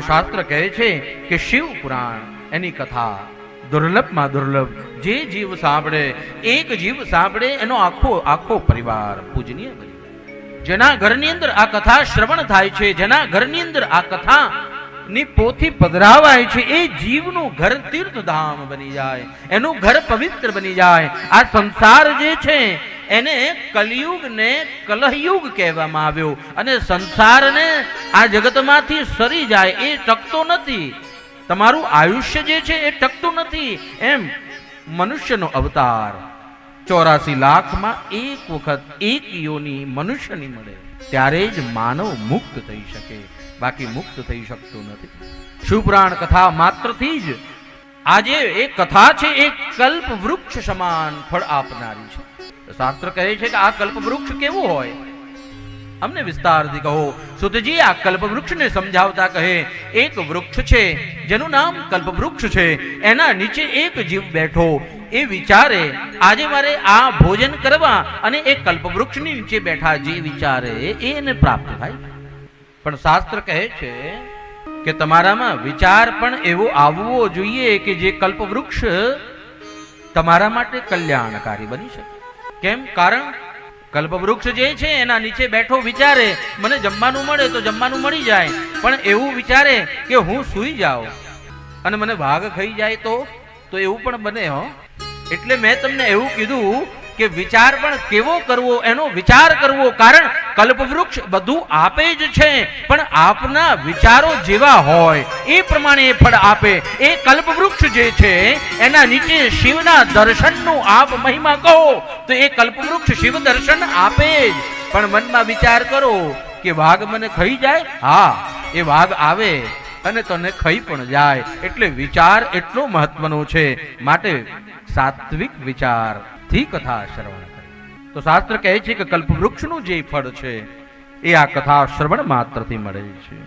શાસ્ત્ર કહે છે કે શિવ પુરાણ, એની કથા દુર્લભમાં દુર્લભ. જે જીવ સાંભળે, એક જીવ સાંભળે, એનો આખો આખો પરિવાર પૂજનીય બની જેના ઘરની અંદર આ કથા શ્રવણ થાય છે, જેના ઘરની અંદર આ કથા ની પોથી પધરાવાય છે, એ જીવનું ઘર તીર્થધામ બની જાય. એનું ઘર પવિત્ર બની જાય. આ સંસાર જે છે એને કલયુગ ને કલહયુગ કહેવામાં આવ્યો. અને સંસારને આ જગતમાંથી સરી જાય એ ટકતો નથી. તમારું આયુષ્ય જે છે એ ટકતું નથી. એમ મનુષ્યનો અવતાર. ચોરાસી લાખમાં એક વખત એક યોની મનુષ્યની મળે. ત્યારે જ માનવ મુક્ત થઈ શકે. બાકી મુક્ત થઈ શકતો નથી. શિવપુરાણ કથા માત્રથી જ આજે એ કથા છે, એ કલ્પ વૃક્ષ સમાન ફળ આપનારી છે. શાસ્ત્ર કહે છે કે આ કલ્પ વૃક્ષ કેવું હોય? અમને વિસ્તારથી કહો સુતજી આ કલ્પ વૃક્ષને સમજાવતા કહે, એક વૃક્ષ છે, જેનું નામ કલ્પ વૃક્ષ છે. એના નીચે એક જીવ બેઠો. એ વિચારે, આજે મારે આ ભોજન કરવા અને એ કલ્પ વૃક્ષની નીચે બેઠા જે વિચારે એને પ્રાપ્ત થાય. પણ શાસ્ત્ર કહે છે કે તમારામાં વિચાર પણ એવો આવવો જોઈએ કે જે કલ્પ વૃક્ષ તમારા માટે કલ્યાણકારી બની શકે. કેમ? કારણ કલ્પવૃક્ષ જે છે, એના નીચે બેઠો વિચારે, મને જમવાનું મળે તો જમવાનું મળી જાય. પણ એવું વિચારે કે હું સૂઈ જાઉં અને મને ભાગ ખાઈ જાય તો? તો એવું પણ બને, હો. એટલે મેં તમને એવું કીધું કે વિચાર પણ કેવો કરવો, એનો વિચાર કરવો. કારણ કલ્પવૃક્ષ બધું આપે જ છે, પણ આપના વિચારો જેવા હોય. એ પ્રમાણે ફળ આપે. એ કલ્પવૃક્ષ જે છે, એના નીચે શિવના દર્શનનું આપ મહિમા કહો, તો એ કલ્પવૃક્ષ શિવ દર્શન આપે જ. પણ મનમાં વિચાર કરો કે વાઘ મને ખાઈ જાય? હા, એ વાઘ આવે અને તને ખાઈ પણ જાય. એટલે વિચાર એટલો મહત્વનો છે. માટે સાત્વિક વિચાર. થી કથા શ્રવણ કરે. તો શાસ્ત્ર કહે છે કે કલ્પવૃક્ષનું જે ફળ છે, એ આ કથા શ્રવણ માત્રથી મળે છે.